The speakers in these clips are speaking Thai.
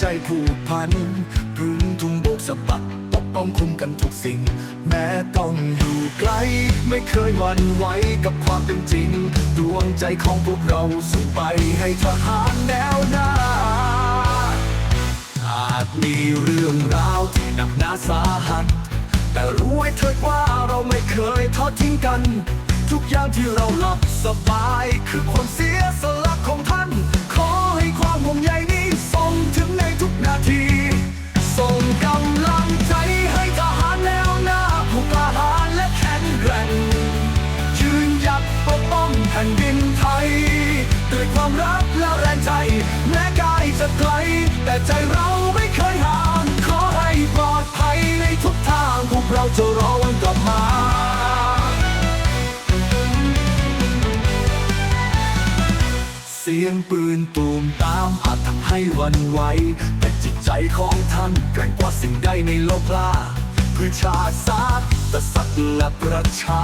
ใจผูกพันรุนทุ่งโบกสะบัดปกป้องคุมกันทุกสิ่ง แม้ต้องอยู่ไกล ไม่เคยหวั่นไหวกับความเป็นจริง ดวงใจของพวกเราสู้ไปให้ทหารแนวหน้าอาจมีเรื่องราวที่หนักหนาสาหัส แต่รู้ไว้เถิดว่าเราไม่เคยทอดทิ้งกัน ทุกอย่างที่เราหลับสบายคือความเสียสละ ความรักและแรงใจ แม้กายจะไกล แต่ใจเราไม่เคยห่าง ขอให้ปลอดภัยในทุกทาง พวกเราจะรอวันกลับมาเสียงปืนตูมตามอาจทำให้หวันไหว แต่จิตใจของท่านแกร่งกว่าสิ่งใดในโลกล่าเพื่อชาติศาสตร์สัตว์และประชา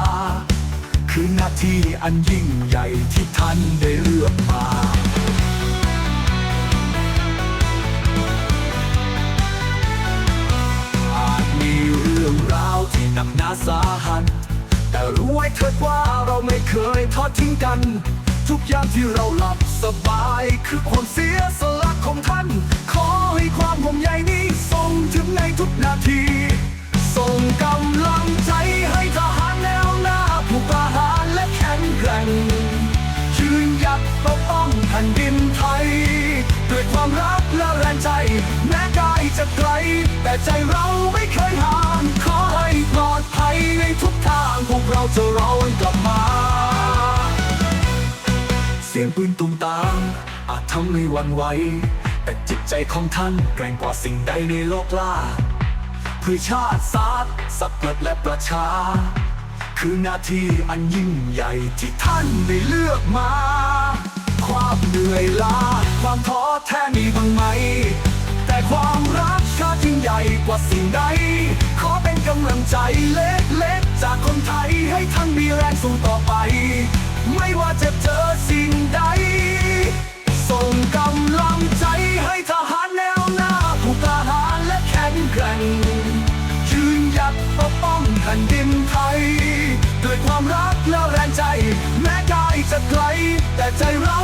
คือหน้าที่อันยิ่งใหญ่ที่ท่านได้เลือกมาอาจมีเรื่องราวที่หนักหนาสาหัสแต่รู้ไว้เถิดว่าเราไม่เคยทอดทิ้งกัน ทุกอย่างที่เราหลับสบายคือความเสีย จะไกล แต่ใจเราไม่เคยห่าง ขอให้ปลอดภัยในทุกทาง พวกเราจะรอวันกลับมา เสียงปืนตุ้มตาม อาจทำให้วันไหว แต่จิตใจของท่านแกร่งกว่าสิ่งใดในโลกล่าเพื่อชาติศาสตร์สัตว์และประชา คือหน้าที่อันยิ่งใหญ่ที่ท่านได้เลือกมา ความเหนื่อยล้า ความท้อแท้มีบ้างไหม กว่าสิ่งใด ขอเป็นกำลังใจเล็กๆ จากคนไทยให้ท่านมีแรงสู้ต่อไป ไม่ว่าจะเจอสิ่งใด ส่งกำลังใจให้ทหารแนวหน้า ผู้กล้าหาญและแข็งแกร่งยืนหยัดปกป้องแผ่นดินไทย ด้วยความรักและแรงใจ แม้กายจะไกลแต่ใจเรา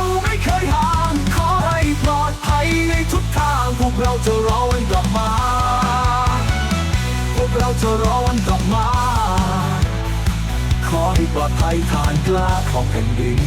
กเราจะรอวันกลับมา ขอให้ปลอดภัยฐานกล้าของแผ่นดิน